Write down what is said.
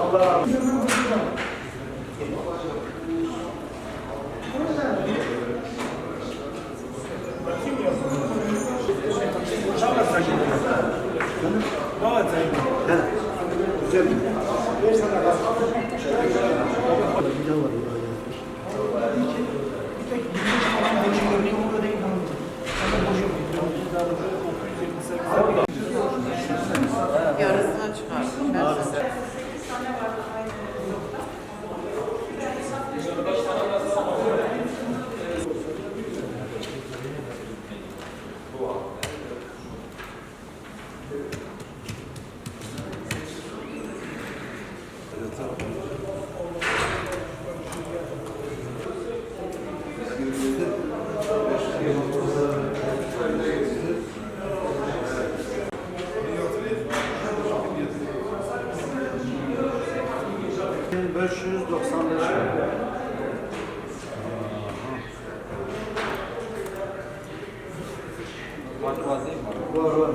Allah razı olsun. Bir tek bir tek 595 lira. Fark var değil mi? Var var. Aa,